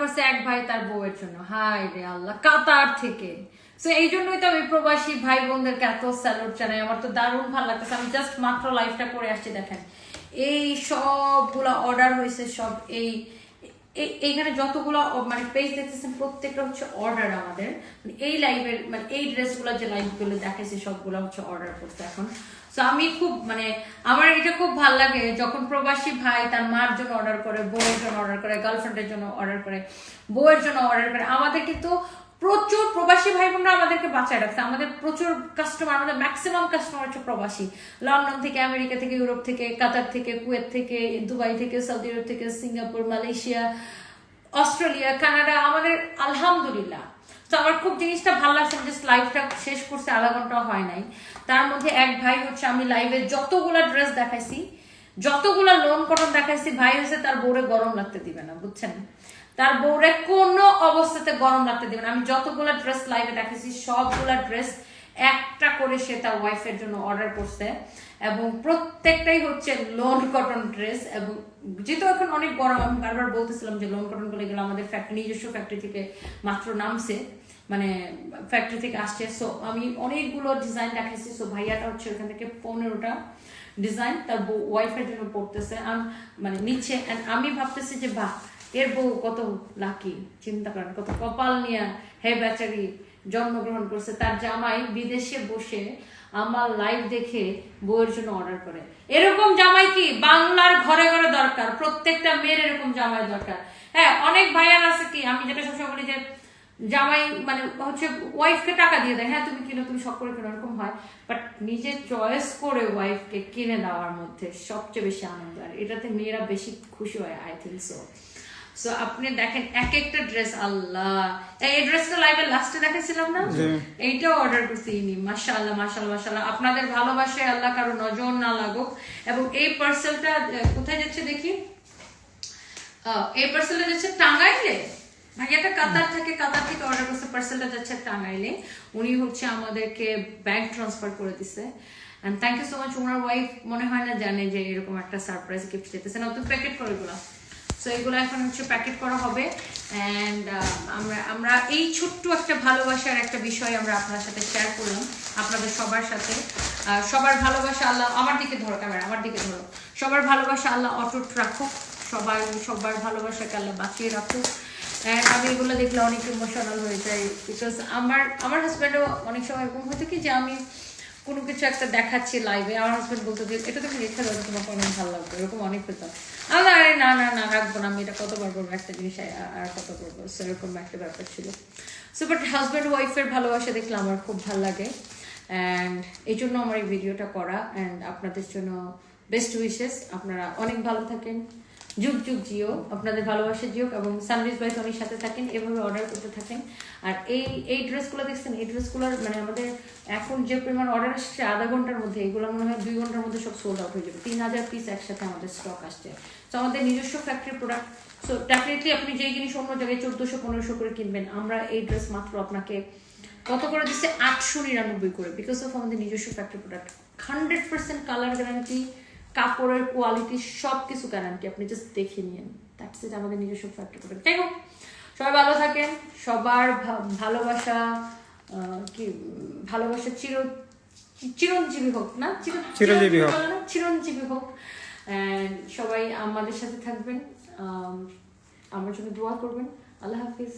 করছে এক ভাই তার বউয়ের জন্য। হাই রে আল্লাহ, কাতার থেকে। সো এই জন্যই তো আমি প্রবাসী ভাই বোনদেরকে এত স্যালুট জানাই। আমার তো দারুণ ভালো লাগতেছে। আমি জাস্ট মাত্র লাইফটা করে আসছি, দেখেন। এই সবগুলা অর্ডার হয়েছে সব এই এইখানে যতগুলো মানে পেজ দেখতেছেন, প্রত্যেকটা হচ্ছে অর্ডার আমাদের। মানে এই লাইভের মানে এই ড্রেসগুলো যে লাইভগুলো দেখাইছে, সবগুলো হচ্ছে অর্ডার করতে এখন। তো আমি খুব মানে আমার এটা খুব ভালো লাগে, যখন প্রবাসী ভাই তার মার জন্য অর্ডার করে, বউয়ের জন্য অর্ডার করে গার্লফ্রেন্ডের জন্য অর্ডার করে, বউয়ের জন্য অর্ডার করে, আমাদের কিন্তু প্রচুর প্রবাসী ভাই বোনরা আমাদেরকে বাঁচায় রাখছে। আমাদের প্রচুর কাস্টমার আমাদের ম্যাক্সিমাম কাস্টমার হচ্ছে প্রবাসী। লন্ডন থেকে, আমেরিকা থেকে, ইউরোপ থেকে, কাতার থেকে, কুয়েত থেকে, দুবাই থেকে, সৌদি আরব থেকে, সিঙ্গাপুর, মালয়েশিয়া, অস্ট্রেলিয়া, কানাডা, আমাদের আলহামদুলিল্লাহ। তো আমার খুব জিনিসটা ভালো লাগছে জাস্ট লাইভটা শেষ করছে, আধা ঘণ্টা হয় নাই। তার মধ্যে এক ভাই হচ্ছে, আমি লাইভে যতগুলা ড্রেস দেখাইছি, যতগুলা লোন কটন দেখাইছি, ভাই হচ্ছে তার বোরে গরম লাগতে দিবে না, বুঝছেন? তার বউরে কোনো অবস্থাতে গরম লাগতে দিবে না। আমি যতগুলা ড্রেস লাইভে দেখাইছি সবগুলা ড্রেস একটা করে সে তার ওয়াইফের জন্য অর্ডার করছে এবং প্রত্যেকটাই হচ্ছে লোন কটন ড্রেস এবং যেহেতু এখন অনেক গরম, আমি বারবার বলতেছিলাম যে লোন কটনগুলো এগুলো আমাদের ফ্যাক্টরি নিজস্ব ফ্যাক্টরি থেকে মাত্র নামছে মানে ফ্যাক্টরি থেকে আসছে। সো আমি অনেকগুলো ডিজাইন দেখাইছি সো ভাইয়াটা হচ্ছে ওখান থেকে পনেরোটা ডিজাইন তার ওয়াইফের জন্য পড়তেছে। মানে নিচ্ছে। And আমি ভাবতেছি যে, বাহ এর বউ কত লাকি চিন্তা করেন, কত কপাল নিয়ে হে বেচারি জন্মগ্রহণ করছে, তার জামাই বিদেশে বসে আমার লাইভ দেখে বউয়ের জন্য অর্ডার করে। এরকম জামাই কি? বাংলার ঘরে ঘরে দরকার, প্রত্যেকটা মেয়ের এরকম জামাই দরকার। হ্যাঁ অনেক ভাইয়ার আছে কি, আমি যেটা সবসময় বলি যে জামাই মানে হচ্ছে ওয়াইফকে টাকা দিয়ে দেয় হ্যাঁ তুমি কিনো, তুমি শখ করে কিনো, এরকম হয়। বাট নিজে চয়েস করে ওয়াইফকে কিনে দেওয়ার মধ্যে সবচেয়ে বেশি আনন্দ, আর এটাতে মেয়েরা বেশি খুশি হয় আই থিঙ্ক সো সো আপনি দেখেন এক একটা ড্রেস আল্লাহ। এই ড্রেসটা লাইভে লাস্টে দেখেছিলাম না? এইটাও অর্ডার করছি ইনি। মাশাআল্লাহ মাশাআল্লাহ মাশাআল্লাহ। আপনাদের ভালোবাসায় আল্লাহ কারও নজর না লাগুক। এবং এই পার্সেলটা কোথায় যাচ্ছে দেখি? এই পার্সেলটা যাচ্ছে টাঙ্গাইলে। ভাইয়াটা কাতার থেকে কাতার থেকে অর্ডার করছে পার্সেলটা যাচ্ছে টাঙ্গাইলে। উনি হচ্ছে আমাদেরকে ব্যাংক ট্রান্সফার করে দিছে। And thank you so much owner wife মনে হয় না জানে যে এরকম একটা সারপ্রাইজ গিফট দিতেছে। না তো প্যাকেট করে এগুলো সো এগুলো এখন হচ্ছে প্যাকেট করা হবে। অ্যান্ড আমরা আমরা এই ছোট্ট একটা ভালোবাসার একটা বিষয় আমরা আপনার সাথে শেয়ার করলাম, আপনাদের সবার সাথে। সবার ভালোবাসা আল্লাহ, আমার দিকে ধরো ক্যামেরা আমার দিকে ধরো। সবার ভালোবাসা আল্লাহ অটুট রাখুক, সবার সবার ভালোবাসাকে আল্লাহ বাঁচিয়ে রাখুক। And আমি এগুলো দেখলে অনেক ইমোশনাল হয়ে যাই বিকজ আমার আমার হাজব্যান্ডও অনেক সময় এরকম হতো কি যে আমি কোনো কিছু একটা দেখাচ্ছি লাইভে আমার হাজব্যান্ড বলতো যে এটা তুমি রেখে দাও তোমাকে অনেক ভালো লাগবে? এরকম অনেক হতো। আমি আরে না না না রাখব না আমি এটা কতবার করব একটা জিনিস আর- কত করব So, এরকম একটা ব্যাপার ছিল। সো বাট হাজব্যান্ড ওয়াইফের ভালোবাসা দেখলে আমার খুব ভালো লাগে। অ্যান্ড এই জন্য আমার এই ভিডিওটা করা। অ্যান্ড আপনাদের জন্য বেস্ট উইশেস আপনারা অনেক ভালো থাকেন। যুগ যুগ জিও। আপনাদের ভালোবাসা জিও এবং সানরিজ ভাই টনির সাথে থাকেন, এভাবে অর্ডার করতে থাকেন। আর এই এই ড্রেসগুলো দেখছেন, এই ড্রেসগুলোর মানে আমাদের এখন যে পরিমাণ অর্ডার আসছে, আধা ঘণ্টার মধ্যে, এগুলো মনে হয় দুই ঘণ্টার মধ্যে সব সোল্ড আউট হয়ে যাবে। তিন হাজার পিস একসাথে আমাদের স্টক আসছে। তো আমাদের নিজস্ব ফ্যাক্টরি প্রোডাক্ট সো ডেফিনেটলি আপনি যেই জিনিস অন্য জায়গায় চোদ্দোশো, পনেরোশো করে কিনবেন, আমরা এই ড্রেস মাত্র আপনাকে কত করে দিচ্ছে? আটশো নিরানব্বই করে বিকজ অফ আমাদের নিজস্ব factory product hundred percent colour guarantee কাপড়ের কোয়ালিটি সব কিছু গ্যারান্টি আপনি জাস্ট দেখে নিন। দ্যাটস ইট আমাদের নিজস্ব ফ্যাক্টরি প্রোডাক্ট যাই হোক সবাই ভালো থাকেন সবার ভালোবাসা কি ভালোবাসা চির চিরঞ্জীবী হোক না? চিরঞ্জীবী হোক। চিরঞ্জীবী হোক। সবাই আমাদের সাথে থাকবেন। আম, আমার জন্য দোয়া করবেন। আল্লাহ হাফিজ।